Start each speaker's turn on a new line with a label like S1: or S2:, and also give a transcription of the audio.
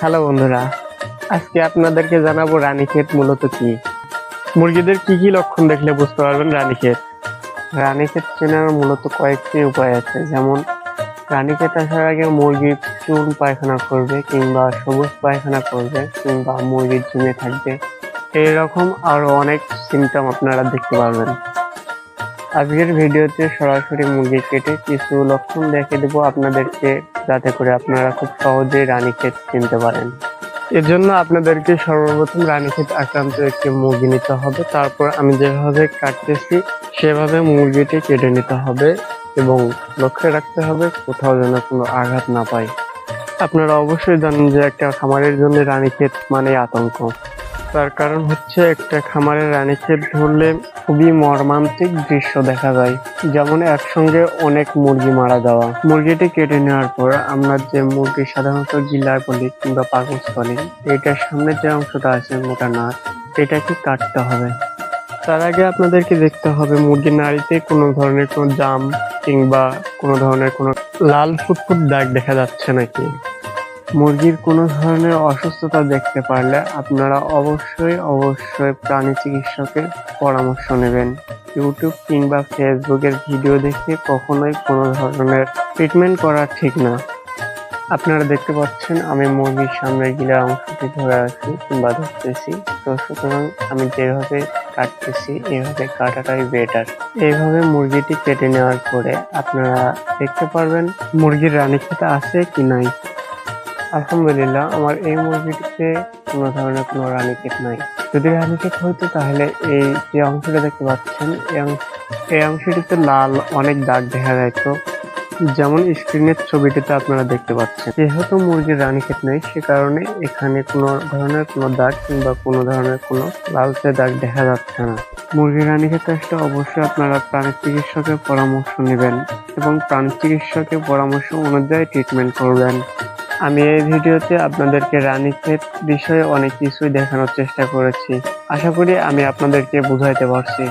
S1: Hello বন্ধুরা, আজকে আপনাদেরকে জানাব রানীক্ষেত মূলত কি। মুরগিদের কি কি লক্ষণ দেখলে বুঝতে পারবেন রানীক্ষেত। রানীক্ষেত চেনার মূলত কয়েকটি উপায় আছে, যেমন রানীক্ষেত আসার আগে মুরগি চুন পায়খানা করবে কিংবা সবুজ পায়খানা করবে কিংবা মুরগি ঝিমে থাকবে। এইরকম আরও অনেক সিমটম আপনারা দেখতে পারবেন। আজকের ভিডিওতে সরাসরি মুরগি কেটে কিছু লক্ষণ দেখে দেবো আপনাদেরকে। যাতে করে আপনারা খুব সহজেই রানীক্ষেত কিনতে পারেন। এর জন্য আপনাদেরকে সর্বপ্রথম রানীক্ষেত আক্রান্ত একটি মুরগি নিতে হবে। তারপর আমি যেভাবে কাটতেছি, সেভাবে মুরগিটি কেটে নিতে হবে এবং লক্ষ্য রাখতে হবে কোথাও যেন কোনো আঘাত না পায়। আপনারা অবশ্যই জানেন যে একটা খামারের জন্য রানীক্ষেত মানে আতঙ্ক। তার কারণ হচ্ছে একটা খামারের রানীক্ষেত ধরলে খুবই মর্মান্তিক দৃশ্য দেখা যায়, যেমন একসঙ্গে অনেক মুরগি মারা যাওয়া। মুরগিটি কেটে নেওয়ার পর আমরা যে মুরগি সাধারণত গিলার বলি কিংবা পাকস বলি, এটার সামনে যে অংশটা আছে মোটা নাট এটাকে কাটতে হবে। তার আগে আপনাদেরকে দেখতে হবে মুরগির নাড়িতে কোনো ধরনের কোনো জাম কিংবা কোনো ধরনের কোনো লাল ফুটফুট দাগ দেখা যাচ্ছে নাকি। মুরগির কোনো ধরনের অসুস্থতা দেখতে পারলে আপনারা অবশ্যই অবশ্যই প্রাণী চিকিৎসকের পরামর্শ নেবেন। ইউটিউব কিংবা ফেসবুকের ভিডিও দেখে কখনোই কোনো ধরনের ট্রিটমেন্ট করা ঠিক না। আপনারা দেখতে পাচ্ছেন, আমি মুরগির সামনের গিলার অংশটি ধরে আছি কিংবা ধরতেছি। তো সুতরাং আমি যেভাবে কাটতেছি এইভাবে কাটাটাই বেটার এইভাবে মুরগিটি কেটে নেওয়ার পরে আপনারা দেখতে পারবেন মুরগির রানীক্ষেতে আছে কি নাই। আলহামদুলিল্লাহ, আমার এই মুরগিটিতে কোনো ধরনের কোনো রানীক্ষেত নাই। যদি রানীক্ষেত হইতো, তাহলে এই যে অংশটা দেখতে পাচ্ছেন, এই অংশটিতে লাল অনেক দাগ দেখা যাইতো। যেমন স্ক্রিনের ছবিটিতে আপনারা দেখতে পাচ্ছেন। যেহেতু মুরগির রানীক্ষেত নেই, সে কারণে এখানে কোনো ধরনের কোনো দাগ কিংবা কোনো ধরনের কোনো লালচে দাগ দেখা যাচ্ছে না। মুরগির রানীক্ষেত আসলে অবশ্যই আপনারা প্রাণী চিকিৎসকের পরামর্শ নেবেন এবং প্রাণী চিকিৎসকের পরামর্শ অনুযায়ী ট্রিটমেন্ট করবেন। আমি এই ভিডিওতে আপনাদেরকে রানী ক্ষেত বিষয়ে অনেক কিছুই দেখানোর চেষ্টা করেছি। আশা করি আমি আপনাদেরকে বুঝাইতে পারছি।